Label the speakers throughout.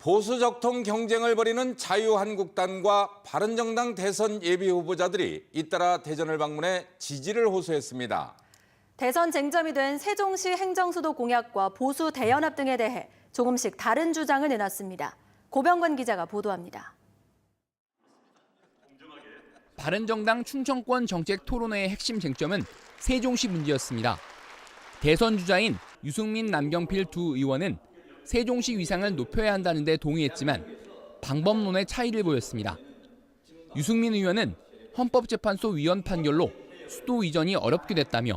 Speaker 1: 보수적통 경쟁을 벌이는 자유한국당과 바른정당 대선 예비 후보자들이 잇따라 대전을 방문해 지지를 호소했습니다.
Speaker 2: 대선 쟁점이 된 세종시 행정수도 공약과 보수 대연합 등에 대해 조금씩 다른 주장을 내놨습니다. 고병관 기자가 보도합니다.
Speaker 3: 바른정당 충청권 정책 토론회의 핵심 쟁점은 세종시 문제였습니다. 대선 주자인 유승민 남경필 두 의원은 세종시 위상을 높여야 한다는 데 동의했지만 방법론의 차이를 보였습니다. 유승민 의원은 헌법재판소 위원 판결로 수도 이전이 어렵게 됐다며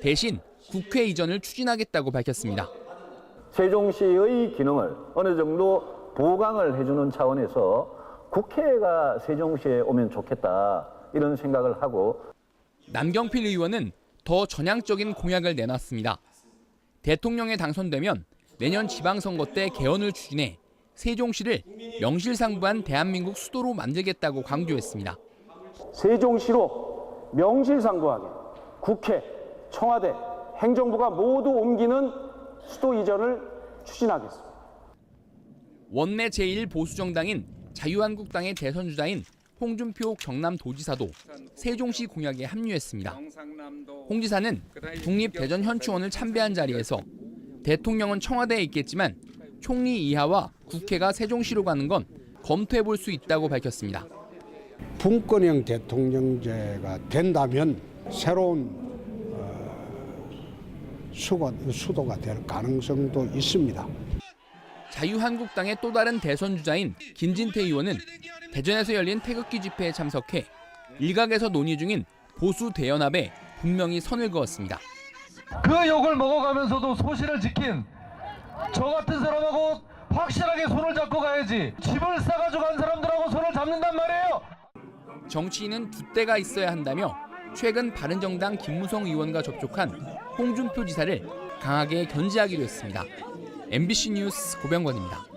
Speaker 3: 대신 국회 이전을 추진하겠다고 밝혔습니다.
Speaker 4: 세종시의 기능을 어느 정도 보강을 해주는 차원에서 국회가 세종시에 오면 좋겠다 이런 생각을 하고
Speaker 3: 남경필 의원은 더 전향적인 공약을 내놨습니다. 대통령에 당선되면 내년 지방선거 때 개헌을 추진해 세종시를 명실상부한 대한민국 수도로 만들겠다고 강조했습니다.
Speaker 5: 세종시로 명실상부하게 국회, 청와대, 행정부가 모두 옮기는 수도 이전을 추진하겠습니다.
Speaker 3: 원내 제1보수정당인 자유한국당의 대선 주자인 홍준표 경남도지사도 세종시 공약에 합류했습니다. 홍 지사는 국립대전현충원을 참배한 자리에서 대통령은 청와대에 있겠지만 총리 이하와 국회가 세종시로 가는 건 검토해 볼 수 있다고 밝혔습니다.
Speaker 6: 분권형 대통령제가 된다면 새로운 어, 수가, 수도가 될 가능성도 있습니다.
Speaker 3: 자유한국당의 또 다른 대선 주자인 김진태 의원은 대전에서 열린 태극기 집회에 참석해 일각에서 논의 중인 보수 대연합에 분명히 선을 그었습니다.
Speaker 7: 그 욕을 먹어가면서도 소신을 지킨 저 같은 사람하고 확실하게 손을 잡고 가야지 집을 싸가지고 간 사람들하고 손을 잡는단 말이에요
Speaker 3: 정치인은 두 때가 있어야 한다며 최근 바른정당 김무성 의원과 접촉한 홍준표 지사를 강하게 견제하기도 했습니다. MBC 뉴스 고병관입니다.